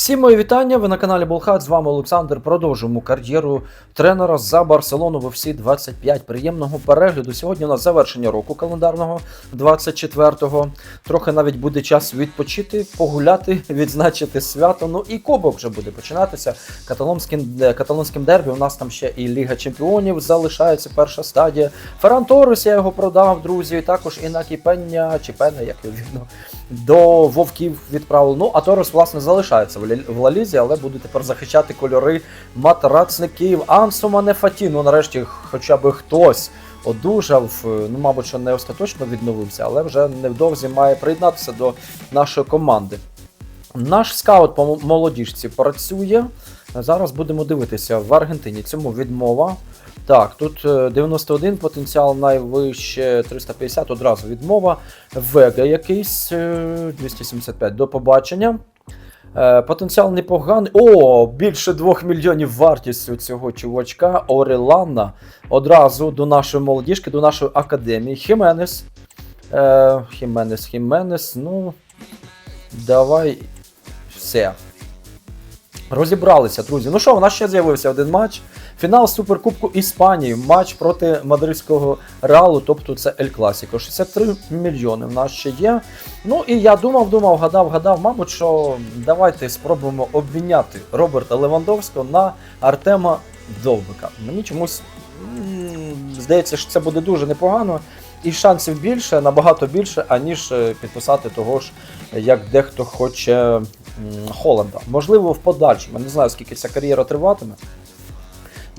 Всім мої вітання. Ви на каналі Болхат. З вами Олександр. Продовжуємо кар'єру тренера за Барселону в всі 25. Приємного перегляду. Сьогодні у нас завершення року календарного 24-го. Трохи навіть буде час відпочити, погуляти, відзначити свято. Ну і кубок вже буде починатися. Каталонським, е, каталонським дербі. У нас там ще і Ліга Чемпіонів залишається перша стадія. Ферран Торрес я його продав, друзі. І також Інакі Пення чи Пеня, як його вірно, до вовків відправили. Ну, а Торрес, власне, залишається в Лалізі, але буде тепер захищати кольори матрацників. Ансу Манефаті. Ну, нарешті, хоча б хтось одужав. е, Ну, мабуть, що не остаточно відновився, але вже невдовзі має приєднатися до нашої команди. Наш скаут по молодіжці працює. Зараз будемо дивитися в Аргентині. Цьому відмова. Так, тут е, 91 потенціал найвище 350, одразу відмова. Вега якийсь е, 275 до побачення. Е, Потенціал непоганий. О, більше 2 мільйонів вартість у цього чувачка. Орелана. Одразу до нашої молодіжки, до нашої академії. Хіменес. Е, Хіменес, Хіменес. Ну, давай все. Розібралися, друзі. Ну що, у нас ще з'явився один матч. Фінал Суперкубку Іспанії. Матч проти мадридського Реалу, тобто це Ель Класіко. 63 мільйони в нас ще є. Ну і я думав, думав, гадав, гадав, мабуть, що давайте спробуємо обміняти Роберта Левандовського на Артема Довбика. Мені чомусь здається, що це буде дуже непогано. І шансів більше, набагато більше, аніж е, підписати того ж, як дехто хоче Холланда. Можливо, в подальшому. Не знаю, скільки ця кар'єра триватиме.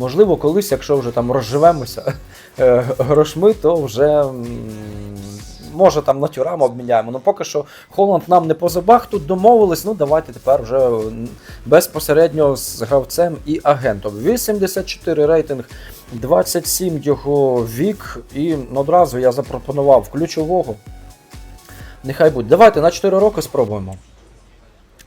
Можливо, колись, якщо вже там розживемося е, грошми, то вже може там на тюрам обміняємо. Ну поки що Холланд нам не по зубах тут домовились. Ну давайте тепер вже безпосередньо з гравцем і агентом. 84 рейтинг, 27 його вік, і одразу я запропонував ключового. Нехай буде. Давайте на 4 роки спробуємо.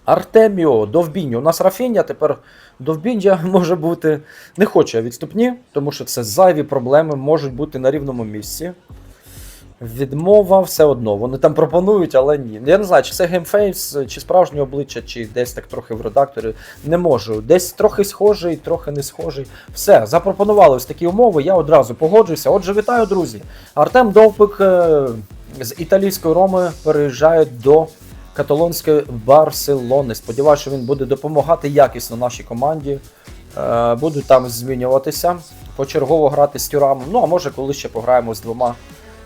Артеміо, Довбіньо. У нас Рафіння, тепер Довбіння може бути. Не хоче відступні, тому що це зайві проблеми можуть бути на рівному місці. Відмова все одно. Вони там пропонують, але ні. Я не знаю, чи це геймфейс, чи справжнє обличчя, чи десь так трохи в редакторі. Не можу. Десь трохи схожий, трохи не схожий. Все, запропонували ось такі умови, я одразу погоджуюся. Отже, вітаю, друзі. Артем Довпик е, з італійської Роми переїжджає до каталонської Барселони. Сподіваюся, що він буде допомагати якісно нашій команді. Е, Будуть там змінюватися, почергово грати з тюрамом. Ну, а може, коли ще пограємо з двома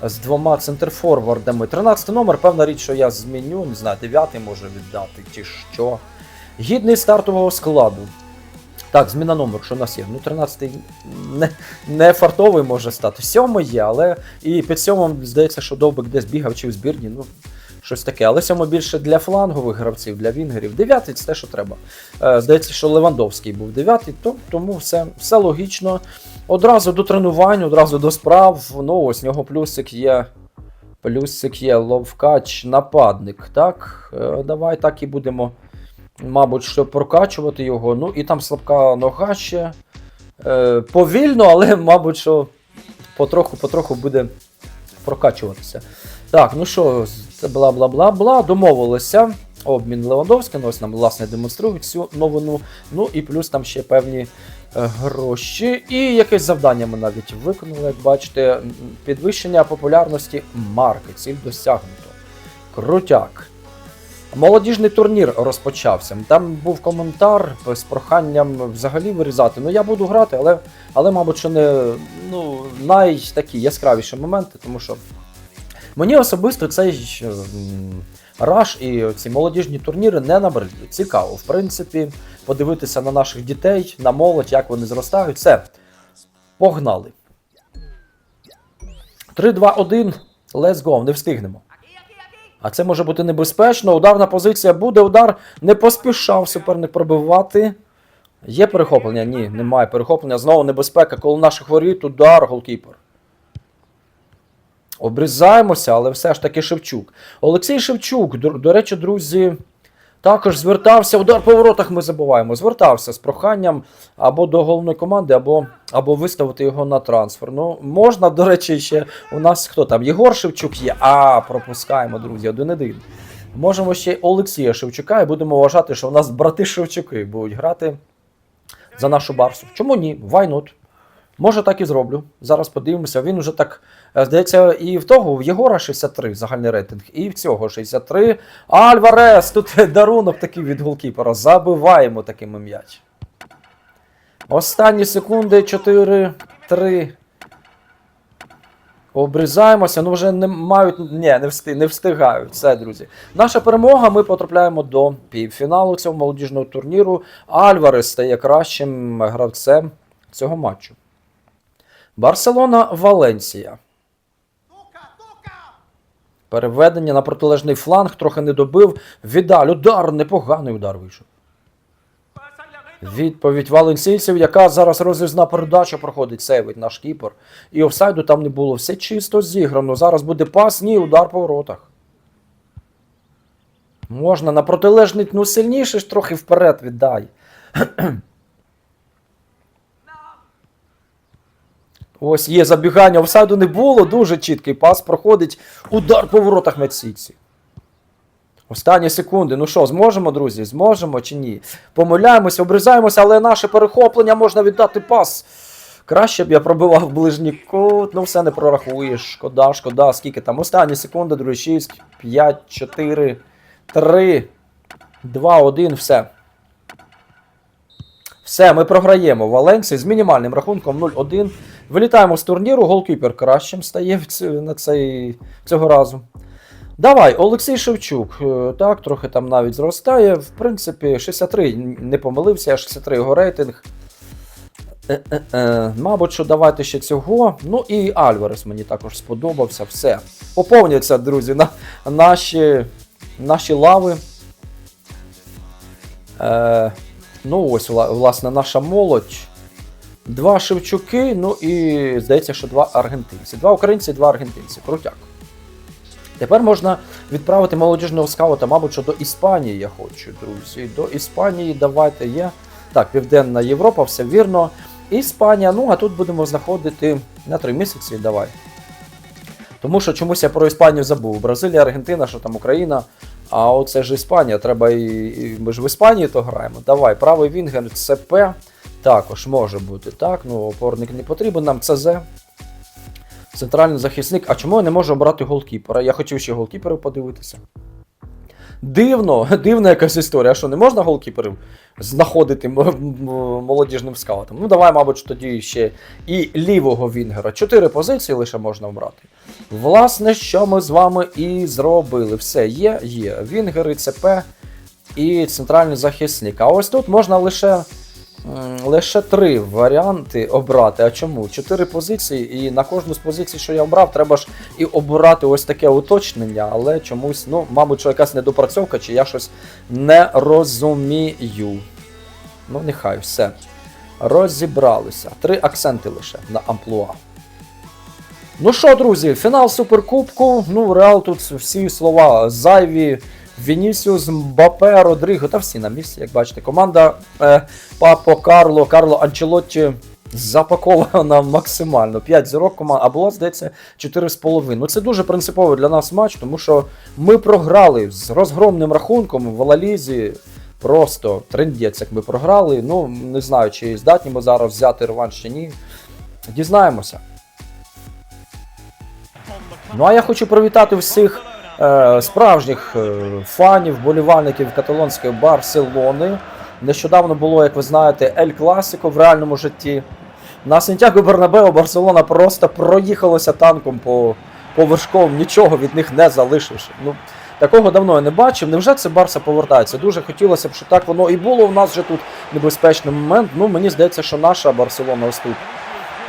з двома центрфорвардами. 13 номер, певна річ, що я зміню, не знаю, 9 може віддати, чи що. Гідний стартового складу. Так, зміна номер, що в нас є. Ну, 13 не, не фартовий може стати. Сьомий є, але і під сьомим здається, що довбик десь бігав чи в збірні. Ну, щось таке. Але сьомий більше для флангових гравців, для вінгерів. Дев'ятий це те, що треба. Е, здається, що Левандовський був дев'ятий, то, тому все, все логічно. Одразу до тренувань, одразу до справ. Ну, ось нього плюсик є. Плюсик є ловкач, нападник. Так, Е, давай так і будемо, мабуть, що прокачувати його. Ну і там слабка нога ще. Е, повільно, але, мабуть, що потроху-потроху буде прокачуватися. Так, ну що, це бла бла бла бла. Домовилися. Обмін Левандовським, ось нам, власне, демонструють цю новину. Ну і плюс там ще певні е, гроші. І якесь завдання ми навіть виконали, як бачите. Підвищення популярності марки. Ціль досягнуто. Крутяк. Молодіжний турнір розпочався. Там був коментар з проханням взагалі вирізати. Ну я буду грати, але, але мабуть, що не ну, най такі яскравіші моменти, тому що мені особисто цей раш і ці молодіжні турніри не набридли. Цікаво, в принципі, подивитися на наших дітей, на молодь, як вони зростають. Все. Погнали. 3-2-1. Let's go. Не встигнемо. А це може бути небезпечно. Ударна позиція буде. Удар не поспішав суперник пробивати. Є перехоплення? Ні, немає перехоплення. Знову небезпека. Коло наших воріт удар голкіпер. Обрізаємося, але все ж таки Шевчук. Олексій Шевчук, до, до речі, друзі, також звертався. Удар по воротах ми забуваємо. Звертався з проханням або до головної команди, або, або виставити його на трансфер. Ну, можна, до речі, ще у нас хто там? Єгор Шевчук є. А, пропускаємо, друзі, один-один. Можемо ще Олексія Шевчука, і будемо вважати, що в нас брати Шевчуки будуть грати за нашу Барсу. Чому ні? Why not? Може, так і зроблю. Зараз подивимося. Він вже так, е, здається, і в того, в Єгора 63 загальний рейтинг, і в цього 63. Альварес! Тут дарунок такий від голкіпера. Забиваємо таким м'яч. Останні секунди 4, 3. Обрізаємося, ну вже не мають. Ні, не, встиг, не встигають. Все, друзі. Наша перемога. Ми потрапляємо до півфіналу цього молодіжного турніру. Альварес стає кращим гравцем цього матчу. Барселона Валенсія. Переведення на протилежний фланг трохи не добив. Відаль, удар, непоганий удар вийшов. Відповідь валенсійців, яка зараз розрізна передача проходить, сейвить наш кіпер. І офсайду там не було. Все чисто зіграно. Зараз буде пас, ні, удар по воротах. Можна на протилежний, ну сильніше ж трохи вперед віддай. Ось є забігання, офсайду не було, дуже чіткий пас проходить. Удар по воротах Меційці. Останні секунди. Ну що, зможемо, друзі? Зможемо чи ні? Помиляємося, обрізаємося, але наше перехоплення можна віддати пас. Краще б я пробивав ближній кут, ну все не прорахуєш. Шкода, шкода. Скільки там? Останні секунди, друзі, 6, 5, 4, 3, 2, 1, все. Все, ми програємо в Валенсії з мінімальним рахунком 0-1. Вилітаємо з турніру, голкіпер кращим стає на цей, цього разу. Давай, Олексій Шевчук. Е, Так, трохи там навіть зростає. В принципі, 63 не помилився, 63 його рейтинг. Е-е-е. Мабуть, що давайте ще цього. Ну і Альварес мені також сподобався. Все. Поповняться, друзі, на, наші, наші лави. Е, ну, ось, власне, наша молодь. Два Шевчуки, ну і здається, що два аргентинці. Два українці, два аргентинці. Крутяк. Тепер можна відправити молодіжного скаута, мабуть, що до Іспанії я хочу, друзі. До Іспанії давайте є. Так, Південна Європа, все вірно. Іспанія, ну а тут будемо знаходити на три місяці, давай. Тому що чомусь я про Іспанію забув. Бразилія, Аргентина, що там Україна. А оце ж Іспанія, треба і, ми ж в Іспанії то граємо. Давай, правий Вінгер, ЦП. Також може бути так. Ну, опорник не потрібен нам ЦЗ. Центральний захисник. А чому я не можу обрати голкіпера? Я хотів ще голкіперів подивитися. Дивно, дивна якась історія. Що, не можна голкіперів знаходити молодіжним скаутом? Ну, давай, мабуть, тоді ще і лівого Вінгера. Чотири позиції лише можна обрати. Власне, що ми з вами і зробили. Все, є, є. Вінгери, ЦП і центральний захисник. А ось тут можна лише. Лише три варіанти обрати. А чому? Чотири позиції, і на кожну з позицій, що я обрав, треба ж і обирати ось таке уточнення, але чомусь, ну, мабуть, що якась недопрацьовка, чи я щось не розумію. Ну, нехай все. Розібралися. Три акценти лише на амплуа. Ну що, друзі, фінал Суперкубку. Ну, Реал тут всі слова зайві. Вінісіус, Мбапе, Родріго, та всі на місці, як бачите. Команда е, Папо Карло, Карло Анчелотті запакована максимально. 5 зірок команд, а було, здається, 4,5. Ну це дуже принциповий для нас матч, тому що ми програли з розгромним рахунком в Алалізі. Просто трендець, як ми програли. Ну, не знаю, чи здатні ми зараз взяти реванш чи ні. Дізнаємося. Ну а я хочу привітати всіх справжніх е, фанів, болівальників каталонської Барселони. Нещодавно було, як ви знаєте, Ель Класико в реальному житті. На Сантьяго Бернабео Барселона просто проїхалася танком по, по вершковим, нічого від них не залишивши. Ну, такого давно я не бачив. Невже це Барса повертається? Дуже хотілося б, щоб так воно і було. У нас вже тут небезпечний момент. Ну, мені здається, що наша Барселона ось тут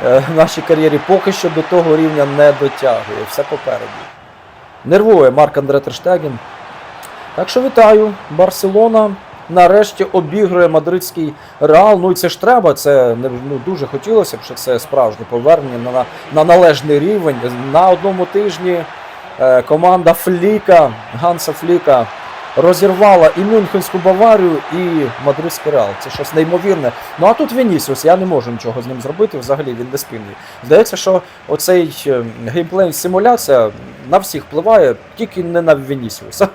е, в нашій кар'єрі поки що до того рівня не дотягує. Все попереду. Нервує Марк Андре Терштегін. Так що вітаю, Барселона. Нарешті обігрує мадридський реал. Ну і це ж треба. Це ну, дуже хотілося б, що це справжнє повернення на, на належний рівень. На одному тижні е, команда Фліка, Ганса Фліка, розірвала і Мюнхенську Баварію, і мадридський реал. Це щось неймовірне. Ну а тут Вінісіус, я не можу нічого з ним зробити. Взагалі він не спільний. Здається, що оцей е, геймплей симуляція на всіх впливає, тільки не на Вінісіуса.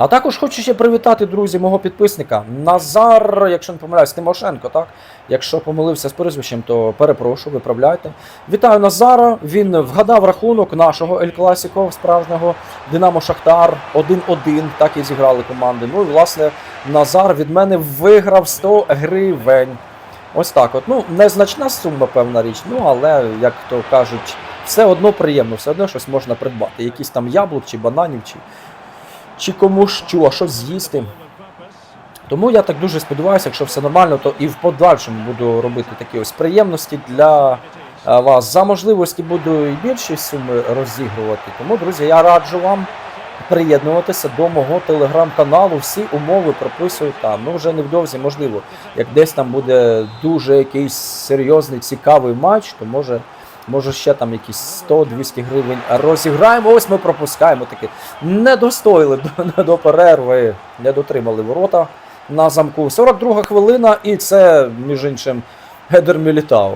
А також хочу ще привітати, друзі, мого підписника Назар, якщо не помиляюсь, Тимошенко, так? Якщо помилився з прізвищем, то перепрошую, виправляйте. Вітаю Назара. Він вгадав рахунок нашого Ель Класіко справжнього Динамо Шахтар 1-1. Так і зіграли команди. Ну і власне Назар від мене виграв 100 гривень. Ось так от. Ну, незначна сума, певна річ, ну але, як то кажуть, все одно приємно, все одно щось можна придбати. Якісь там яблук чи бананів, чи, чи кому що, щось з'їсти. Тому я так дуже сподіваюся, якщо все нормально, то і в подальшому буду робити такі ось приємності для е, вас. За можливості буду і більші суми розігрувати. Тому, друзі, я раджу вам приєднуватися до мого телеграм-каналу. Всі умови прописую там. Ну вже невдовзі, можливо, як десь там буде дуже якийсь серйозний, цікавий матч, то може. Може ще там якісь 100-200 гривень розіграємо. Ось ми пропускаємо таки. Не достоїли до, до перерви, не дотримали ворота на замку. 42 хвилина, і це, між іншим, Гедер Мілітау.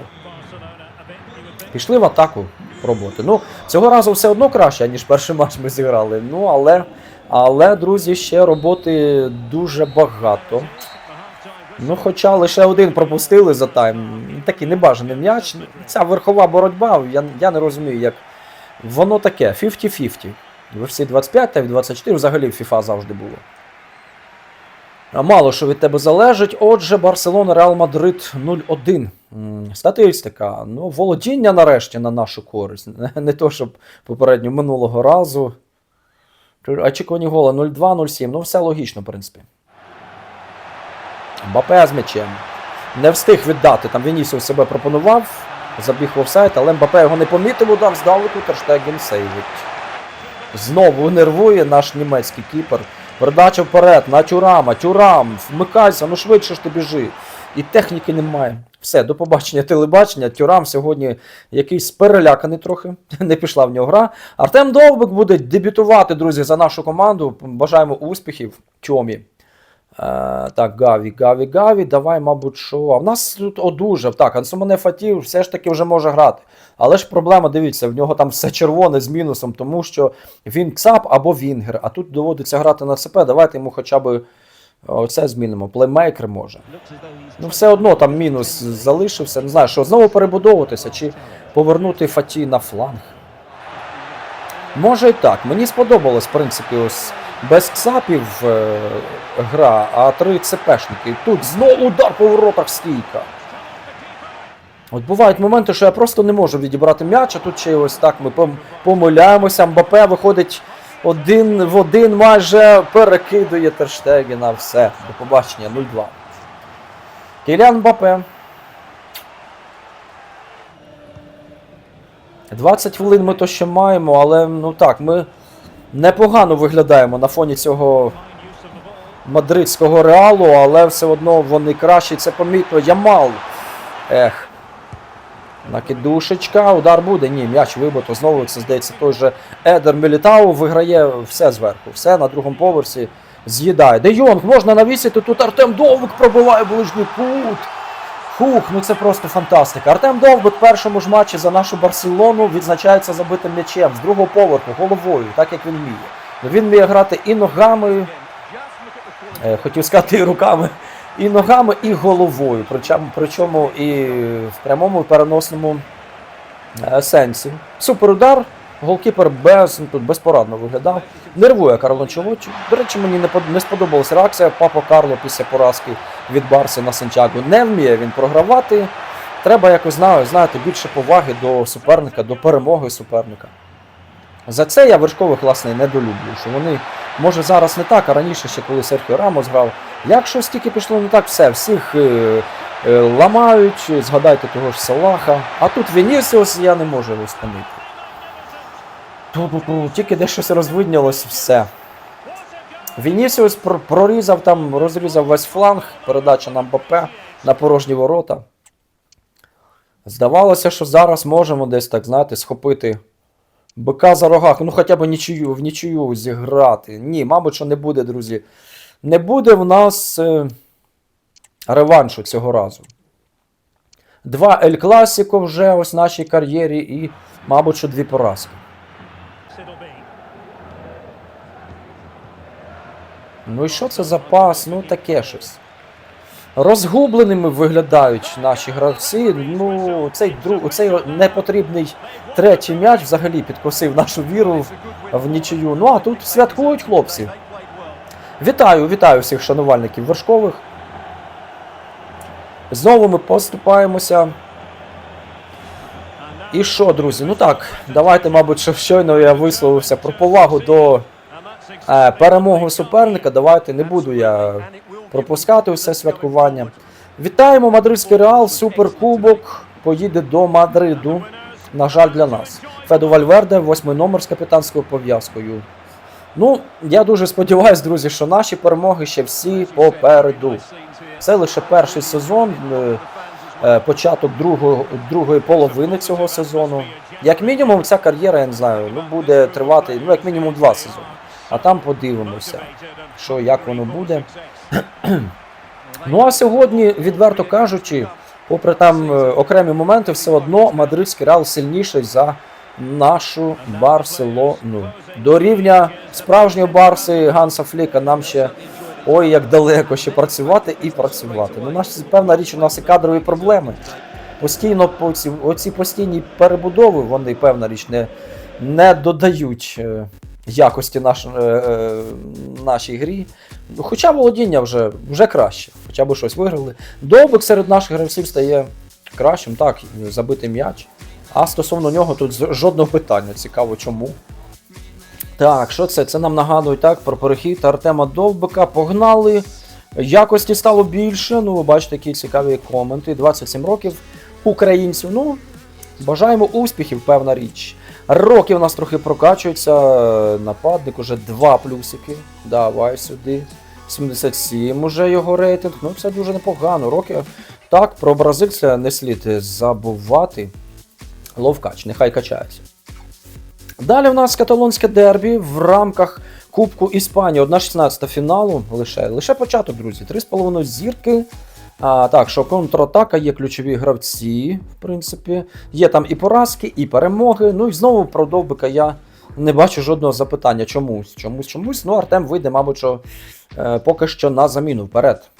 Пішли в атаку роботи. Ну, цього разу все одно краще, ніж перший матч ми зіграли. Ну, але, але, друзі, ще роботи дуже багато. Ну, хоча лише один пропустили за тайм. Такий небажаний м'яч. Ця верхова боротьба, я, я не розумію, як воно таке, 50-50. В всі 25 та в 24 взагалі FIFA завжди було. Мало що від тебе залежить. Отже, Барселона Реал Мадрид 0-1. Статистика. Ну, володіння нарешті на нашу користь. Не, то, щоб попередньо минулого разу. Очікувані голи 0-2, 0-7. Ну, все логічно, в принципі. Мбапе з м'ячем. Не встиг віддати. Там Вінісів себе пропонував. Забіг в офсайд, але Мбапе його не помітив, удар здалеку, Терштеген сейвить. Знову нервує наш німецький кіпер. Передача вперед на Тюрама. Тюрам, вмикайся, ну швидше ж ти біжи. І техніки немає. Все, до побачення телебачення. Тюрам сьогодні якийсь переляканий трохи. Не пішла в нього гра. Артем Довбик буде дебютувати, друзі, за нашу команду. Бажаємо успіхів. Тьомі. Е, так, Гаві, Гаві, Гаві, давай, мабуть, що. А в нас тут одужав. Так, Ансумане Фатів все ж таки вже може грати. Але ж проблема, дивіться, в нього там все червоне з мінусом, тому що він КСАП або Вінгер. А тут доводиться грати на ЦП. Давайте йому хоча б оце змінимо. Плеймейкер може. Ну, все одно там мінус залишився. Не знаю, що знову перебудовуватися чи повернути Фаті на фланг. Може і так. Мені сподобалось, в принципі, ось без КСАПів е, гра, а три ЦПшники. Тут знову удар по воротах стійка. От бувають моменти, що я просто не можу відібрати м'яч, а тут ще ось так ми помиляємося. Мбапе виходить один в один, майже перекидує Терштегена. Все, до побачення, 0-2. Кілян Мбапе. 20 хвилин ми то ще маємо, але ну так, ми непогано виглядаємо на фоні цього мадридського реалу, але все одно вони кращі, це помітно. Ямал. Ех. Накидушечка, удар буде. Ні, м'яч вибито. Знову це здається той же Едер Мілітау виграє все зверху. Все на другому поверсі з'їдає. Де Йонг можна навісити. Тут Артем Довбик пробиває ближній кут. Фух, ну це просто фантастика. Артем Довбик в першому ж матчі за нашу Барселону відзначається забитим м'ячем з другого поверху, головою, так як він вміє. Ну, Він вміє грати і ногами, е, хотів сказати, і руками, і ногами, і головою. Причому, і в прямому і переносному е, сенсі. Суперудар. Голкіпер без, ну, тут безпорадно виглядав. Нервує Карло Чолочі. До речі, мені не, не сподобалася реакція Папо Карло після поразки від Барси на Сантьяго. Не вміє він програвати. Треба якось знаю, знаєте, більше поваги до суперника, до перемоги суперника. За це я вершкових, власне, не долюблю. Що вони, може, зараз не так, а раніше, ще коли Серхіо Рамос грав. Як щось тільки пішло не так, все, всіх е, е, ламають, згадайте того ж Салаха. А тут Вінісіус я не можу його спинити. Тільки де щось розвиднялось, все. Вінісіус прорізав там, розрізав весь фланг, передача на Мбапе на порожні ворота. Здавалося, що зараз можемо десь так, знаєте, схопити бика за рогах, ну хоча б нічию, в нічию зіграти. Ні, мабуть, що не буде, друзі. Не буде в нас е, реваншу цього разу. Два Ель Класіко вже ось в нашій кар'єрі і, мабуть, що дві поразки. Ну і що це за пас? Ну таке щось. Розгубленими виглядають наші гравці. Ну, цей друг, цей непотрібний третій м'яч взагалі підкосив нашу віру в, нічию. Ну а тут святкують хлопці. Вітаю, вітаю всіх шанувальників вершкових. Знову ми поступаємося. І що, друзі? Ну так, давайте, мабуть, що щойно я висловився про повагу до е, перемоги суперника. Давайте не буду я пропускати усе святкування. Вітаємо Мадридський Реал, суперкубок поїде до Мадриду. На жаль, для нас. Феду Вальверде, восьмий номер з капітанською пов'язкою. Ну, я дуже сподіваюся, друзі, що наші перемоги ще всі попереду. Це лише перший сезон, е, е, початок другого, другої половини цього сезону. Як мінімум, ця кар'єра, я не знаю, ну, буде тривати ну, як мінімум два сезони. А там подивимося, що як воно буде. Ну а сьогодні, відверто кажучи, попри там е, окремі моменти, все одно мадридський реал сильніший за нашу Барселону. До рівня справжнього Барси Ганса Фліка нам ще ой як далеко ще працювати і працювати. Ну, наш, певна річ, у нас і кадрові проблеми. Постійно по ці, оці постійні перебудови, вони, певна річ, не, не додають е, якості наш, е, е, нашій грі. Ну, Хоча володіння вже, вже краще, хоча б щось виграли. Довбик серед наших гравців стає кращим, так, забитий м'яч. А стосовно нього тут жодного питання. Цікаво, чому. Так, що це? Це нам нагадує так про перехід Артема Довбика. Погнали. Якості стало більше. Ну, ви бачите, які цікаві коменти. 27 років українців. Ну, бажаємо успіхів, певна річ. Роки у нас трохи прокачується. Нападник уже два плюсики. Давай сюди. 77 уже його рейтинг. Ну, це дуже непогано. Роки. Так, про бразильця не слід забувати. Ловкач, нехай качається. Далі в нас каталонське дербі в рамках Кубку Іспанії. 1-16 фіналу. Лише, лише початок, друзі. 3,5 зірки. А, так, що контратака, є ключові гравці, в принципі. Є там і поразки, і перемоги. Ну і знову про Довбика я не бачу жодного запитання. Чомусь, чомусь, чомусь. Ну, Артем вийде, мабуть, що е, поки що на заміну вперед.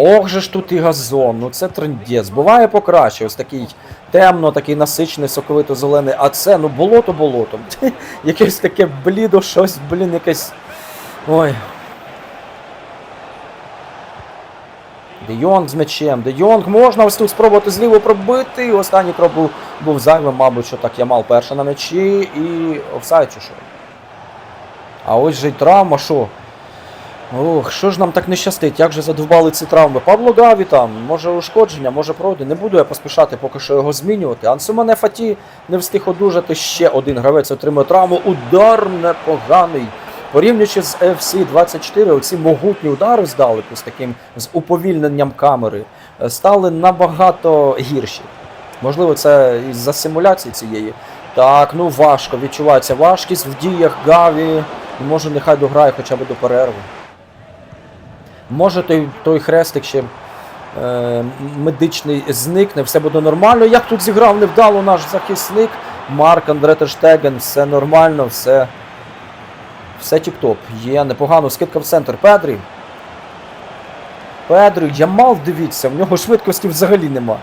Ох же ж тут і газон, ну це трендець. Буває покраще, ось такий темно, такий насичений, соковито-зелений, а це, ну болото болотом. Якесь таке блідо, щось, блін, якесь. Ой. Де Йонг з м'ячем. Де Йонг можна ось тут спробувати зліво пробити. Останній крок був, був зайвим, мабуть, що так Ямал перша на м'ячі і офсайд чи що. А ось же й травма, що? Ох, що ж нам так не щастить? Як же задовбали ці травми? Павло Гаві там, може ушкодження, може пройде. Не буду я поспішати поки що його змінювати. Ансумане Фаті не встиг одужати. Ще один гравець отримує травму. Удар непоганий. Порівнюючи з FC 24, оці могутні удари здалеку з таким з уповільненням камери е, стали набагато гірші. Можливо, це із-за симуляції цієї. Так, ну важко. Відчувається важкість в діях Гаві. Може, нехай дограє хоча б до перерви. Може той, той хрестик ще е, медичний зникне, все буде нормально. Як тут зіграв невдало наш захисник Марк Андре Терштеген, все нормально, все, все тіп-топ. Є непогано. Скидка в центр. Педрі. Педрі, Ямал, дивіться, в нього швидкості взагалі нема.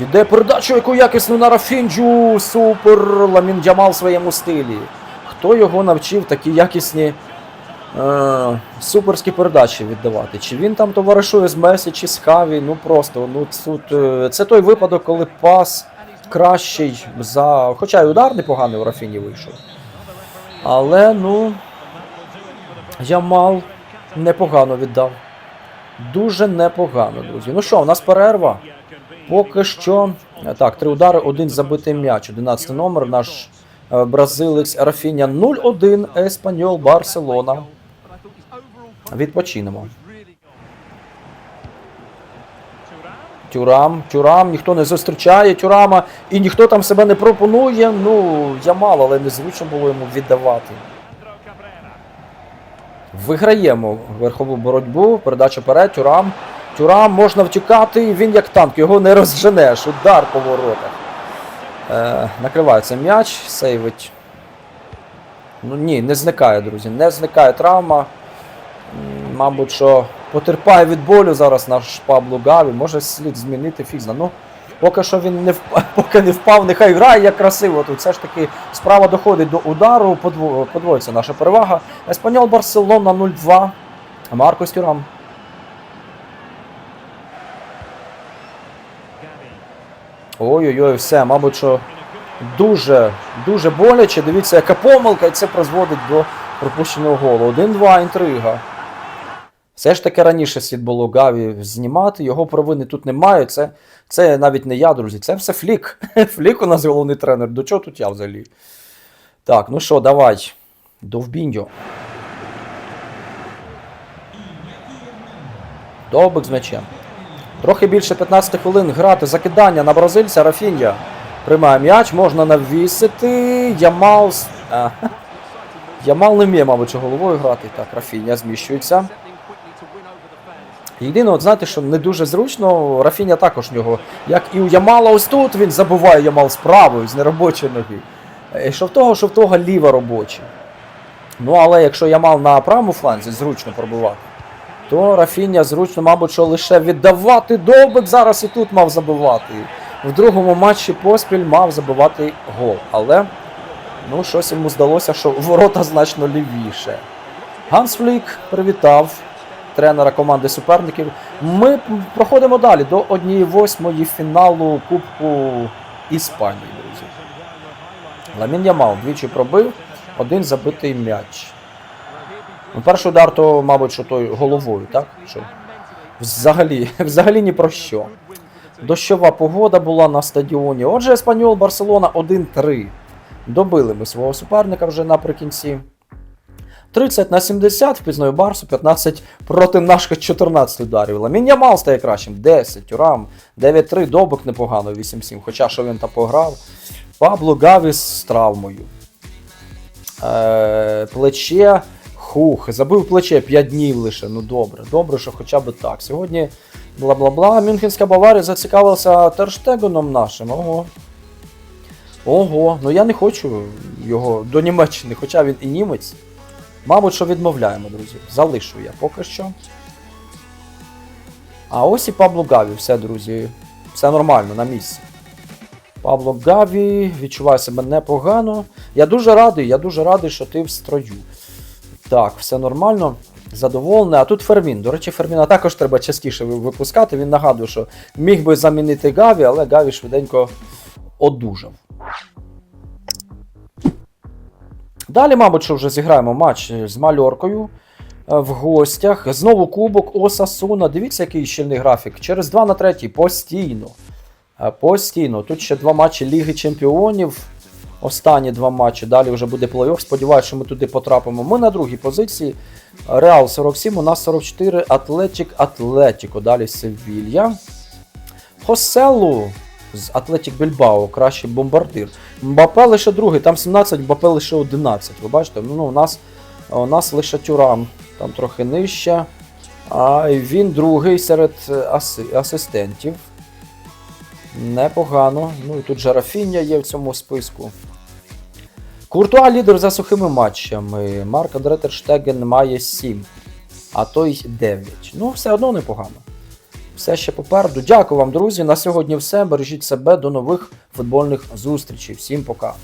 Віде передачу, яку якісну на Рафінджу. Супер! Ламін Джамал в своєму стилі. Хто його навчив такі якісні е, суперські передачі віддавати? Чи він там товаришує з Месі, чи з Хаві? Ну просто, ну тут е, це той випадок, коли пас кращий за. Хоча й удар непоганий у Рафіні вийшов. Але ну. Ямал непогано віддав. Дуже непогано, друзі. Ну що, у нас перерва. Поки що. Так, три удари, один забитий м'яч. 11 номер. Наш е, бразилець Рафіня 0-1. Еспаньол Барселона. Відпочинемо. Тюрам, тюрам, ніхто не зустрічає тюрама і ніхто там себе не пропонує. Ну, я мало, але незручно було йому віддавати. Виграємо верхову боротьбу, передача вперед, тюрам. Тюрам можна втікати, він як танк, його не розженеш. Удар по воротах. Е, накривається м'яч, сейвить Ну ні, не зникає, друзі. Не зникає травма. Мабуть, що потерпає від болю зараз наш Пабло Гаві. Може слід змінити фізна. Ну, поки що він не впав, поки не впав, нехай грає як красиво. Тут все ж таки справа доходить до удару, подвоїться наша перевага. Еспаньол Барселона 0-2. Маркос Тюрам. Ой-ой-ой, все, мабуть, що дуже, дуже боляче. Дивіться, яка помилка, і це призводить до пропущеного голу. 1-2 інтрига. Все ж таки раніше слід було Гаві знімати, його провини тут немає. Це, це навіть не я, друзі, це все флік. Флік у нас головний тренер. До чого тут я взагалі? Так, ну що, давай. Довбіньо. Довбик з м'ячем. Трохи більше 15 хвилин грати закидання на бразильця Рафінья. Приймає м'яч, можна навісити. Ямал. А, Ямал не вміє, мабуть, головою грати. Так, Рафіння зміщується. Єдине, от знаєте, що не дуже зручно, Рафіня також нього, як і у Ямала, ось тут він забуває Ямал з правою, з неробочої ноги. Е, Що в того, що в того ліва робоча. Ну, але якщо Ямал на правому фланзі зручно пробивати, то Рафіня зручно, мабуть, що лише віддавати довбик зараз і тут мав забивати. В другому матчі поспіль мав забивати гол. Але ну, щось йому здалося, що ворота значно лівіше. Ганс Флік привітав тренера команди суперників. Ми проходимо далі до 1-8 фіналу Кубку Іспанії, друзі. Ламін Ямал двічі пробив, один забитий м'яч. Ну, перший удар, то, мабуть, що той головою, так? Що? Взагалі, взагалі ні про що. Дощова погода була на стадіоні. Отже, Еспаньол Барселона 1-3. Добили ми свого суперника вже наприкінці. 30 на 70, впізнаю Барсу, 15 проти наших 14 ударів. Ламін Ямал стає кращим. 10, Тюрам, 9-3, Добик непогано, 8-7. Хоча що він там пограв. Пабло Гавіс з травмою. Е, плече. Хух, забив плече 5 днів лише. Ну добре, добре, що хоча б так. Сьогодні бла-бла-бла. Мюнхенська Баварія зацікавилася Терштегоном нашим. Ого. Ого, ну я не хочу його до Німеччини, хоча він і німець. Мабуть, що відмовляємо, друзі. Залишу я поки що. А ось і Пабло Гаві, все, друзі. Все нормально, на місці. Пабло Гаві відчуває себе непогано. Я дуже радий, я дуже радий, що ти в строю. Так, все нормально. Задоволений. А тут Фермін. До речі, Ферміна також треба частіше випускати. Він нагадує, що міг би замінити Гаві, але Гаві швиденько одужав. Далі, мабуть, що вже зіграємо матч з Мальоркою е, в гостях. Знову кубок Осасуна. Дивіться, який щільний графік. Через 2 на 3 постійно. Е, Постійно. Тут ще два матчі Ліги Чемпіонів. Останні два матчі. Далі вже буде плей-офф. Сподіваюся, що ми туди потрапимо. Ми на другій позиції. Реал 47, у нас 44, Атлетік Атлетіко. Далі Севілья. Хоселу з Атлетік Більбао, кращий бомбардир. Мбапе лише другий, там 17, Мбапе лише 11. Ви бачите? Ну, у нас, у нас лише Тюрам, там трохи нижче. А він другий серед е, аси- асистентів. Непогано. Ну і тут Жарафіння є в цьому списку. Куртуа лідер за сухими матчами. Марк Андре Терштеген має 7, а той 9. Ну, все одно непогано. Все ще попереду. Дякую вам, друзі. На сьогодні все. Бережіть себе. До нових футбольних зустрічей. Всім пока.